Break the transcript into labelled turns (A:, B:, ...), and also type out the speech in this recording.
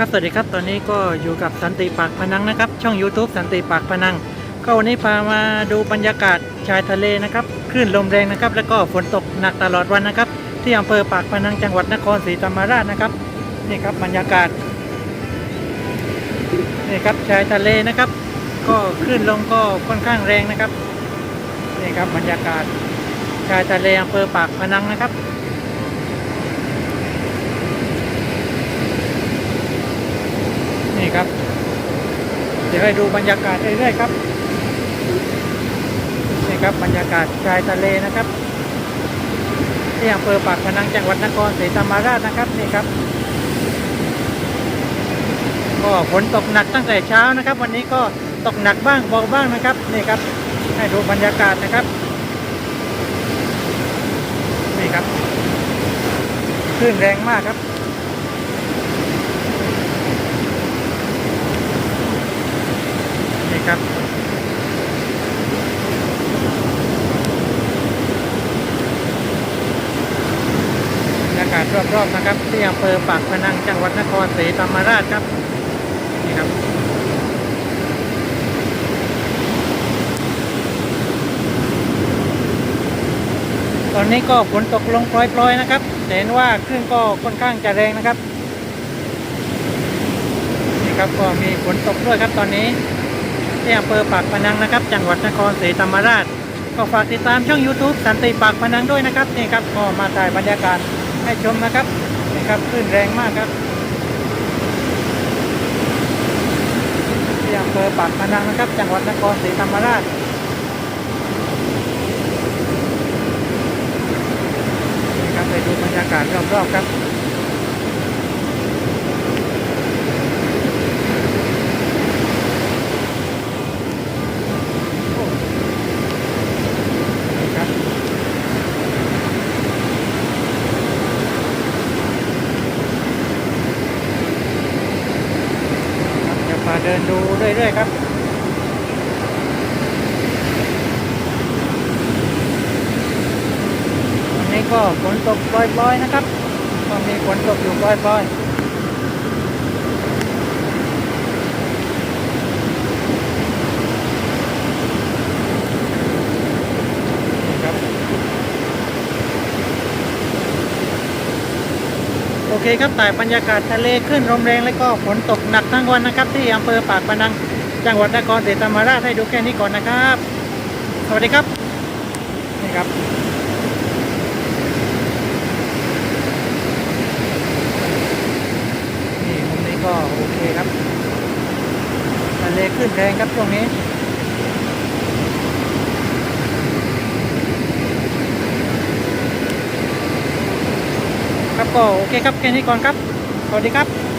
A: ครับสวัสดีครับตอนนี้ก็อยู่กับสันติปากพนังนะครับ ช่อง YouTube สันติปากพนัง ก็วันนี้พามาดูบรรยากาศชายทะเลนะครับคลื่นลมแรงนะครับ แล้วก็ฝนตกหนักตลอดวันนะครับ ที่อำเภอปากพนังจังหวัดนครศรีธรรมราชนะครับนี่ครับบรรยากาศนี่ครับชายทะเลนะครับ ก็คลื่นลมก็ค่อนข้างแรงนะครับนี่ครับบรรยากาศชายทะเลอำเภอปากพนังนะครับ นี่ครับ เดี๋ยวให้ดูบรรยากาศเรื่อยๆครับ นี่ครับบรรยากาศชายทะเลนะครับที่อำเภอปากพนังจังหวัดนครศรีธรรมราชนะครับนี่ครับ ก็ฝนตกหนักตั้งแต่เช้านะครับ วันนี้ก็ตกหนักบ้างเบาบ้างนะครับนี่ครับ ให้ดูบรรยากาศนะครับนี่ครับคลื่นแรงมากครับ ครับ บรรยากาศรอบๆนะครับ ที่อำเภอปากพนังจังหวัดนครศรีธรรมราชครับ นี่ครับ ตอนนี้ก็ฝนตกลงปล่อยๆนะครับแต่เห็นว่าคลื่นก็ค่อนข้างจะแรงนะครับนี่ครับก็มีฝนตกด้วยครับตอนนี้ ที่อำเภอปากพนังนะครับ จังหวัดนครศรีธรรมราช ก็ฝากติดตามช่อง YouTube สันติปากพนังด้วยนะครับนี่ครับก็มาถ่ายบรรยากาศให้ชมนะครับนี่ครับคลื่นแรงมากครับที่อำเภอปากพนังนะครับ จังหวัดนครศรีธรรมราชนี่ครับไปดูบรรยากาศรอบๆครับ นี่ครับครับเดี๋ยวพา เดินดูเรื่อยๆครับวันนี้ก็ฝนตกปล่อยๆนะครับก็มีฝนตกอยู่ปล่อยๆนี่ครับ โอเคครับถ่บรรยากาศทะเลขึ้นลมแรงและก็ฝนตกหนักทั้งวันนะครับ ที่อำเภอปากพนัง จังหวัดนครศรีธรรมราชให้ดูแค่นี้ก่อนนะครับ สวัสดีครับนี่ครับนี่มุมนี้ก็โอเคครับทะเลขึ้นแรงครับช่วงนี้ ครับ ก็โอเคครับแค่นี้ก่อนครับ สวัสดีครับ